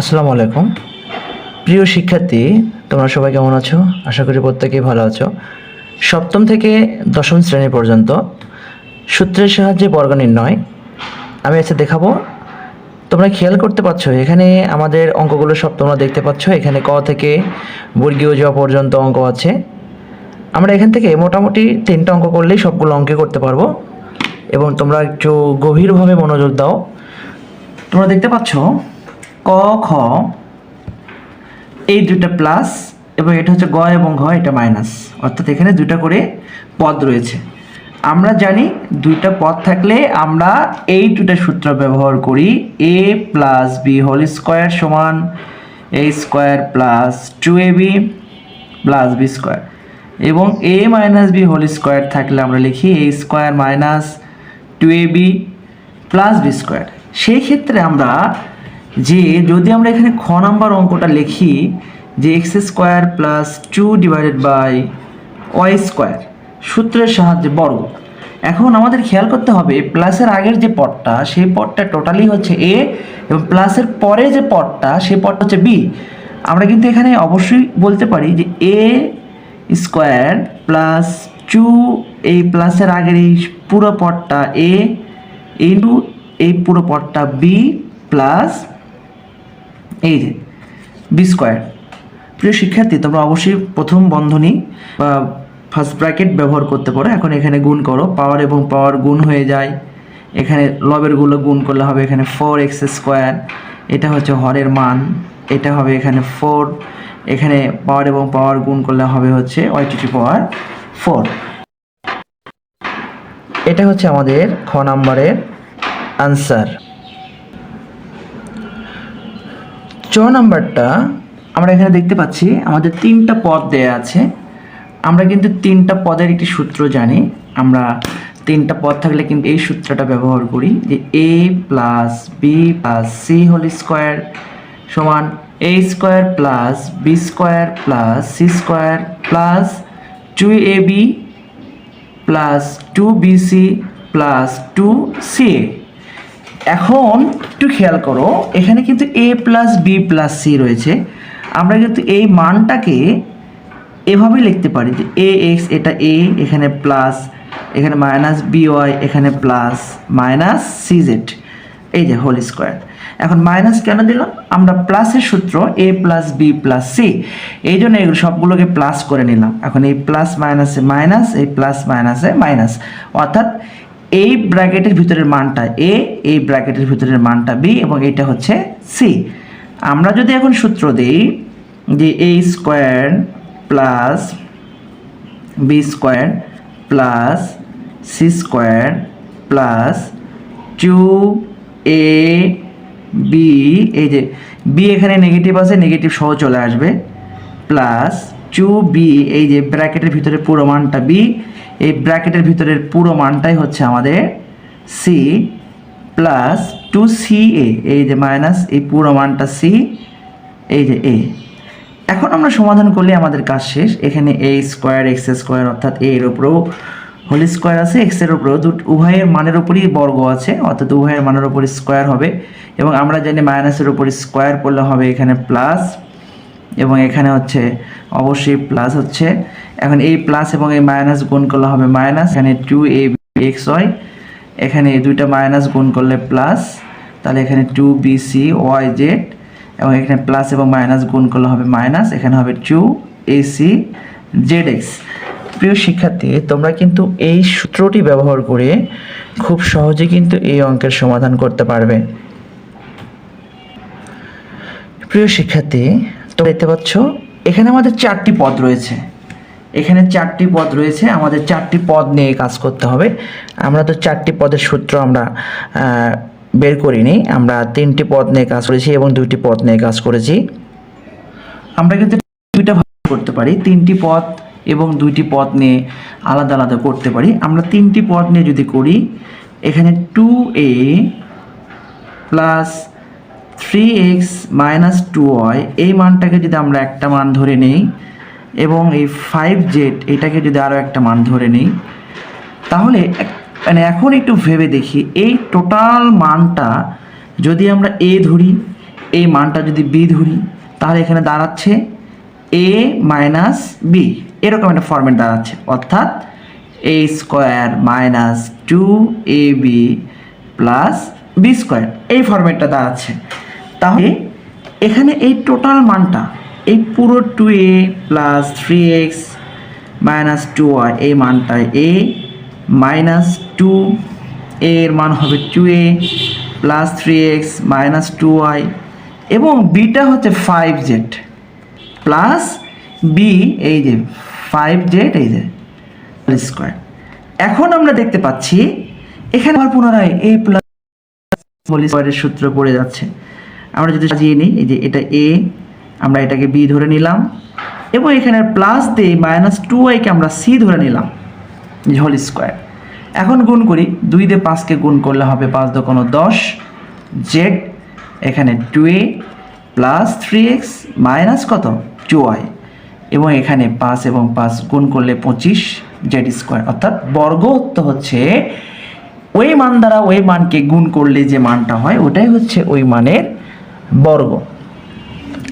আসসালামু আলাইকুম। প্রিয় শিক্ষার্থী, তোমরা সবাই কেমন আছো? আশা করি প্রত্যেকেই ভালো আছো। সপ্তম থেকে দশম শ্রেণি পর্যন্ত সূত্রের সাহায্যে বর্গ নির্ণয় আমি এসে দেখাবো। তোমরা খেয়াল করতে পারছ, এখানে আমাদের অঙ্কগুলো সব তোমরা দেখতে পাচ্ছ। এখানে ক থেকে বর্গীয় জ পর্যন্ত অঙ্ক আছে। আমরা এখান থেকে মোটামুটি তিনটা অঙ্ক করলেই সবগুলো অঙ্কে করতে পারব। এবং তোমরা একটু গভীরভাবে মনোযোগ দাও। তোমরা দেখতে পাচ্ছ ক, খ, এই দুটো প্লাস এবং এটা হচ্ছে গ এবং ঘ, এটা মাইনাস অর্থাৎ এখানে দুটা করে পদ রয়েছে। আমরা জানি দুইটা পদ থাকলে আমরা এই দুটা সূত্র ব্যবহার করি A plus B whole square সমান A square plus two A B plus B square এবং A minus B whole square থাকলে আমরা লিখি A square minus two A B plus B square সেই ক্ষেত্রে আমরা যে যদি আমরা এখানে খ নাম্বার অঙ্কটা লিখি, যে X square plus two divided by Y square সূত্রের সাহায্যে বর্গ এখন আমাদের খেয়াল করতে হবে প্লাসের আগের যে পদটা, সেই পদটা টোটালি হচ্ছে এ এবং প্লাসের পরে যে পদটা, সেই পদটা হচ্ছে বি আমরা কিন্তু এখানে অবশ্যই বলতে পারি যে এ স্কোয়ার প্লাস টু এই প্লাসের আগের এই পুরো পটটা এ ইন্টু এই পুরো পটটা বি প্লাস এই যে বি স্কোয়ার প্রিয় শিক্ষার্থী, তোমরা অবশ্যই প্রথম বন্ধনী বা ফার্স্ট ব্র্যাকেট ব্যবহার করতে পারো। এখন এখানে গুণ করো। পাওয়ার এবং পাওয়ার গুণ হয়ে যায়। এখানে লবেরগুলো গুণ করলে হবে এখানে ফোর এক্স স্কোয়ার এটা হচ্ছে হরের মান। এটা হবে এখানে ফোর এখানে পাওয়ার এবং পাওয়ার গুণ করলে হবে হচ্ছে ওয়াই টু পাওয়ার ফোর এটা হচ্ছে আমাদের খ নাম্বারের আনসার চ নাম্বারটা আমরা এখানে দেখতে পাচ্ছি, আমাদের তিনটা পদ দেয়া আছে। আমরা কিন্তু তিনটা পদের একটি সূত্র জানি। আমরা তিনটা পদ থাকলে কিন্তু এই সূত্রটা ব্যবহার করি যে A plus B plus C whole square সমান A square plus B square plus C square plus two A B plus two BC plus two C এখন একটু খেয়াল করো, এখানে কিন্তু A plus B plus C রয়েছে। আমরা কিন্তু এই মানটাকে এভাবে লিখতে পারি যে এ এক্স এটা এ এখানে প্লাস এখানে মাইনাস বি ওয়াই এখানে প্লাস মাইনাস সি জেড এই যে হোল স্কোয়ার এখন মাইনাস কেন দিলাম আমরা প্লাসের সূত্র A plus B plus C এই জন্য এগুলো সবগুলোকে প্লাস করে নিলাম। এখন এই প্লাস মাইনাসে মাইনাস এই প্লাস মাইনাসে মাইনাস অর্থাৎ এই ব্র্যাকেটের ভিতরের মানটা এ এই ব্র্যাকেটের ভিতরের মানটা বি এবং এটা হচ্ছে সি আমরা যদি এখন সূত্র দিই যে A square plus B square plus C square plus two A B এই যে বি এখানে নেগেটিভ আছে নেগেটিভ সহ চলে আসবে, প্লাস টু বি এই যে ব্র্যাকেটের ভিতরে পুরো মানটা বি এই ব্র্যাকেটের ভিতরের পুরো মানটাই হচ্ছে আমাদের C plus two C A এই যে মাইনাস এই পুরো মানটা সি এই যে এ এখন আমরা সমাধান করলে আমাদের কাজ শেষ। এখানে এ স্কোয়ার এক্স স্কোয়ার অর্থাৎ এ এর উপরেও হোল স্কোয়ার আছে এক্সের উপরেও দুটো উভয়ের মানের উপরই বর্গ আছে, অর্থাৎ উভয়ের মানের উপর স্কোয়ার হবে। এবং আমরা জানি মাইনাসের উপর স্কোয়ার করলে হবে এখানে প্লাস এবং এখানে হচ্ছে অবশ্যই প্লাস হচ্ছে। এখন এই প্লাস এবং এই মাইনাস গুণ করলে হবে মাইনাস এখানে টু এ এক্স ওয়াই এখানে এই দুইটা মাইনাস গুণ করলে প্লাস তাহলে এখানে two B C Y Z এবং এখানে প্লাস এবং মাইনাস গুণ করলে হবে মাইনাস এখানে হবে two A C Z X প্রিয় শিক্ষার্থী, তোমরা কিন্তু এই সূত্রটি ব্যবহার করে খুব সহজে কিন্তু এই অঙ্কের সমাধান করতে পারবে। প্রিয় শিক্ষার্থী, তোমরা দেখতে পাচ্ছ, এখানে আমাদের চারটি পদ রয়েছে। এখানে চারটি পদ রয়েছে, আমাদের চারটি পদ নিয়ে কাজ করতে হবে। আমরা তো চারটি পদের সূত্র আমরা বের করিনি, আমরা তিনটি পদ নিয়ে কাজ করেছি এবং দুইটি পদ নিয়ে কাজ করেছি। আমরা কিন্তু দুইটা ভাগ করতে পারি, তিনটি পদ এবং দুইটি পদ নিয়ে আলাদা আলাদা করতে পারি। আমরা তিনটি পদ নিয়ে যদি করি, এখানে two A plus three X minus two Y এই মানটাকে যদি আমরা একটা মান ধরে নেই এবং এই ফাইভ জেড এটাকে যদি আরও একটা মান ধরে নিই, তাহলে মানে এখন একটু ভেবে দেখি, এই টোটাল মানটা যদি আমরা এ ধরি, এই মানটা যদি বি ধরি, তাহলে এখানে দাঁড়াচ্ছে এ মাইনাস বি এরকম একটা ফর্মেট দাঁড়াচ্ছে। অর্থাৎ A square minus two A B plus B square এই ফর্মেটটা দাঁড়াচ্ছে। তাহলে এখানে এই টোটাল মানটা এই পুরো two A plus three X minus two Y এই মানটা এ মাইনাস টু এর মান হবে two A plus three X minus two Y এবং বিটা হচ্ছে ফাইভ জেড প্লাস বি এই যে ফাইভ জেড এই যে স্কোয়ার এখন আমরা দেখতে পাচ্ছি এখানে আবার পুনরায় এ প্লাস স্কোয়ারের সূত্র পড়ে যাচ্ছে। আমরা যদি সাজিয়ে নিই, এই যে এটা এ আমরা এটাকে বি ধরে নিলাম। এবং এখানে প্লাস দিয়ে মাইনাস টু ওয়াইকে আমরা সি ধরে নিলাম হোল স্কোয়ার এখন গুণ করি, দুই দিয়ে পাঁচকে গুণ করলে হবে পাঁচ দো কোনো দশ। জেড এখানে two A plus three X minus কত? টু ওয়াই এবং এখানে পাঁচ এবং পাঁচ গুণ করলে পঁচিশ জেড স্কোয়ার অর্থাৎ বর্গ তো হচ্ছে, ওই মান দ্বারা ওই মানকে গুণ করলে যে মানটা হয়, ওটাই হচ্ছে ওই মানের বর্গ।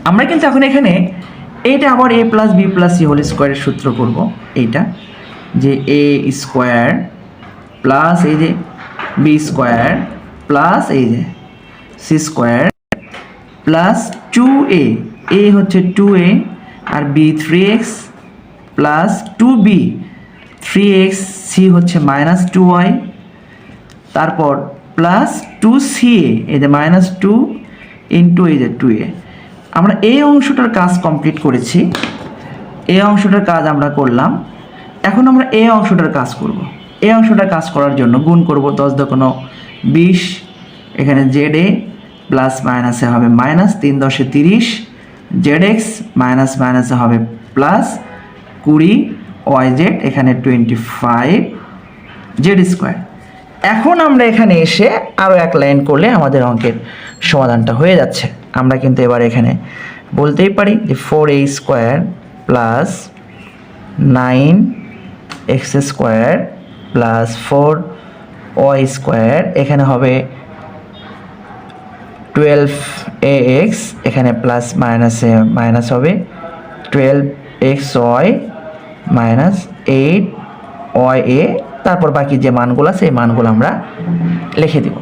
আমরা কিন্তু এখন এখানে এইটা আবার A plus B plus C whole স্কোয়ারের সূত্র করব, এইটা। যে এ স্কোয়ার প্লাস এই যে বি স্কোয়ার প্লাস এই যে C square plus two A A হচ্ছে two A R B three X plus two B three X C হচ্ছে মাইনাস টু ওয়াই তারপর প্লাস টু সি এ এই যে minus two into এই যে two এ আমরা এই অংশটার কাজ কমপ্লিট করেছি। এই অংশটার কাজ আমরা করলাম। এখন আমরা এই অংশটার কাজ করব। এই অংশটার কাজ করার জন্য গুণ করব দশ দোকানো বিশ, এখানে জেড এ প্লাস মাইনাসে হবে মাইনাস তিন দশে তিরিশ জেড এক্স মাইনাস মাইনাসে হবে প্লাস কুড়ি ওয়াই জেড এখানে টোয়েন্টি ফাইভ জেড স্কোয়ার এখন আমরা এখানে এসে আরও এক লাইন করলে আমাদের অঙ্কের সমাধানটা হয়ে যাচ্ছে। আমরা কিন্তু এবার এখানে বলতেই পারি যে four A square plus nine X square plus four Y square এখানে হবে টুয়েলভ এ এক্স এখানে প্লাস মাইনাসে মাইনাস হবে twelve X Y minus eight Y এ তারপর বাকি যে মানগুলো আছে, এই মানগুলো আমরা লিখে দেব।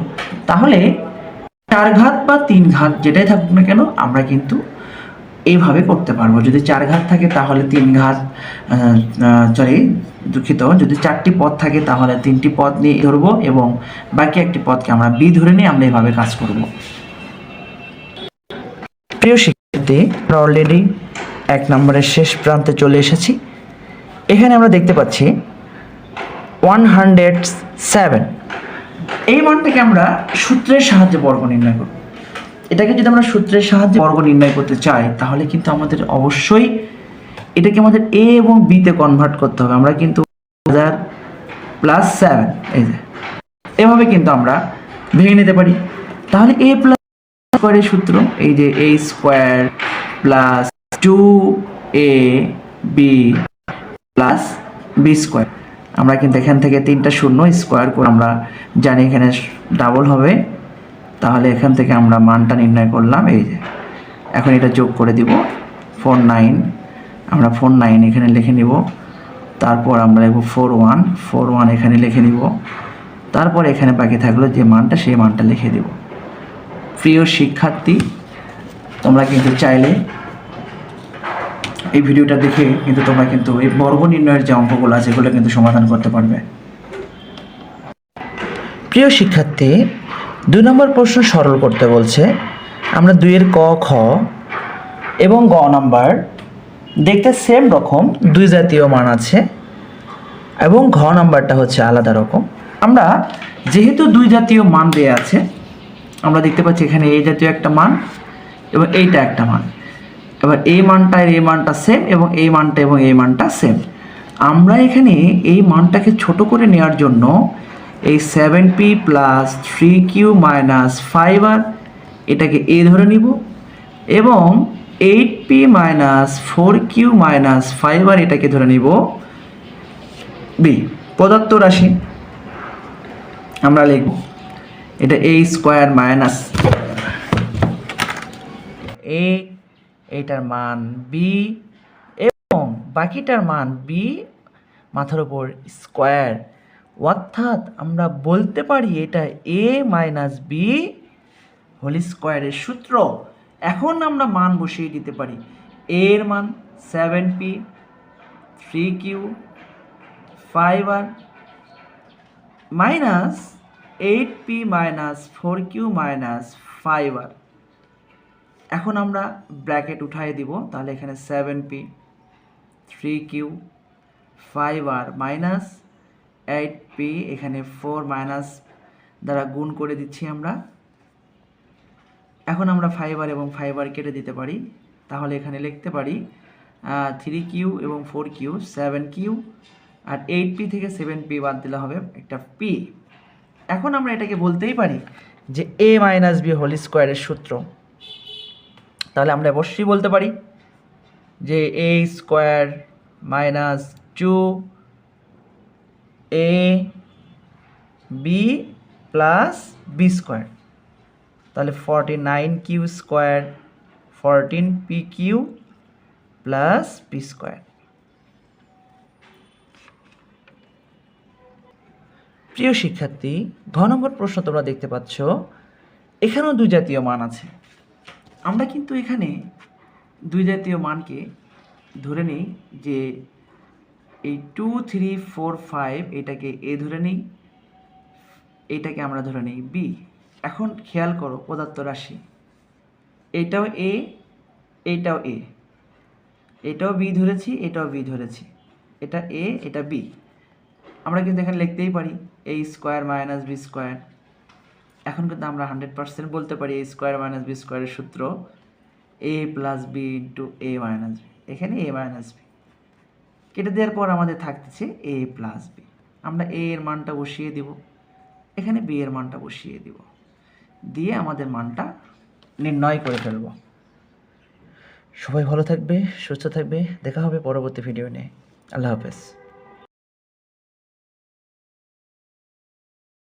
তাহলে চার ঘাত বা তিন ঘাত যেটাই থাকুক না কেন, আমরা কিন্তু এইভাবে করতে পারব। যদি চার ঘাত থাকে তাহলে তিন ঘাত সরি দুঃখিত। যদি চারটি পদ থাকে তাহলে তিনটি পদ নিয়ে ধরবো এবং বাকি একটি পদকে আমরা বি ধরে নিয়ে আমরা এইভাবে কাজ করব। প্রিয় শিক্ষার্থী, আমরা অলরেডি এক নম্বরের শেষ প্রান্তে চলে এসেছি। এখানে আমরা দেখতে পাচ্ছি ওয়ান হান্ড্রেড সেভেন এই মানটাকে আমরা সূত্রের সাহায্যে বর্গ নির্ণয় করব। এটাকে যদি আমরা সূত্রের সাহায্যে বর্গ নির্ণয় করতে চাই, তাহলে কিন্তু আমাদের অবশ্যই এটাকে আমাদের এ এবং বিতে কনভার্ট করতে হবে। আমরা কিন্তু হাজার প্লাস সেভেন এই যে, এভাবে কিন্তু আমরা ভেঙে নিতে পারি। তাহলে এ প্লাস স্কোয়ারের সূত্র, এই যে A square plus two A B plus B square আমরা কিন্তু এখান থেকে তিনটা শূন্য স্কোয়ার করে আমরা জানি এখানে ডাবল হবে। তাহলে এখান থেকে আমরা মানটা নির্ণয় করলাম, এই যে। এখন এটা যোগ করে দিব, ফোর নাইন। আমরা ফোর নাইন এখানে লিখে নিব। তারপর আমরা লিখব ফোর ওয়ান ফোর ওয়ান এখানে লিখে নিব। তারপর এখানে বাকি থাকল যে মানটা, সেই মানটা লিখে দেব। প্রিয় শিক্ষার্থী, তোমরা কিন্তু চাইলে এই ভিডিওটা দেখে কিন্তু তোমরা কিন্তু এই বর্গ নির্ণয়ের যে অঙ্কগুলো আছে, এগুলো কিন্তু সমাধান করতে পারবে। প্রিয় শিক্ষার্থী, দুই নম্বর প্রশ্ন সরল করতে বলছে, আমরা দুইয়ের ক, খ এবং গ নাম্বার দেখতে সেম রকম, দুই জাতীয় মান আছে এবং ঘ নাম্বারটা হচ্ছে আলাদা রকম। আমরা যেহেতু দুই জাতীয় মান দেয়া আছে, আমরা দেখতে পাচ্ছি এখানে এই জাতীয় একটা মান এবং এইটা একটা মান। এবার এই মানটা এই মানটা সেম এবং এই মানটা এবং এই মানটা সেম আমরা এখানে এই মানটাকে ছোট করে নেওয়ার জন্য এই seven P plus three Q minus five R এটাকে এ ধরে নিব এবং eight P minus four Q minus five R এটাকে ধরে নিব বি প্রদত্ত রাশি। আমরা লিখব এটা এ স্কোয়ার মাইনাস এ এইটার মান বি এবং বাকিটার মান বি মাথার উপর স্কোয়ার অর্থাৎ আমরা বলতে পারি এটা এ মাইনাস বি হোল স্কোয়ারের সূত্র। এখন আমরা মান বসিয়ে দিতে পারি। এ এর মান seven P three Q five R minus eight P minus four Q minus five R এখন আমরা ব্র্যাকেট উঠাই দিব, তাহলে এখানে seven P three Q five R minus eight P এখানে ফোর মাইনাস দ্বারা গুণ করে দিচ্ছি আমরা। এখন আমরা ফাইবার এবং ফাইবার কেটে দিতে পারি, তাহলে এখানে লিখতে পারি থ্রি কিউ এবং ফোর কিউ সেভেন কিউ আর এইট পি থেকে সেভেন পি বাদ দিলে হবে একটা পি এখন আমরা এটাকে বলতেই পারি যে এ মাইনাস বি হোল স্কোয়ারের সূত্র। তাহলে আমরা অবশ্যই বলতে পারি যে A square minus two A B plus B square. তাহলে forty nine Q square, fourteen P Q plus P square. প্রিয় শিক্ষার্থী, ঘ নম্বর প্রশ্ন তোমরা দেখতে পাচ্ছ, এখানেও দুই জাতীয় মান আছে। আমরা কিন্তু এখানে দুই জাতীয় মানকে ধরে নিই যে এই টু থ্রি ফোর ফাইভ এটাকে এ ধরে নিই, এটাকে আমরা ধরে নিই বি এখন খেয়াল করো পদার্থ রাশি। এটাও এ এটাও এ এটাও বি ধরেছি, এটাও বি ধরেছি। এটা এ এটা বি আমরা কিন্তু এখানে লিখতেই পারি A square minus B square এখন কিন্তু আমরা হান্ড্রেড পার্সেন্ট বলতে পারি এ স্কোয়ার মাইনাস বি স্কোয়ারের সূত্র A plus B into A minus B এখানে এ মাইনাস বি কেটে দেওয়ার পর আমাদের থাকতেছে এ প্লাস বি আমরা এ এর মানটা বসিয়ে দিব। এখানে বি এর মানটা বসিয়ে দিব। দিয়ে আমাদের মানটা নির্ণয় করে ফেলব। সবাই ভালো থাকবে, সুস্থ থাকবে। দেখা হবে পরবর্তী ভিডিও নিয়ে। আল্লাহ হাফেজ।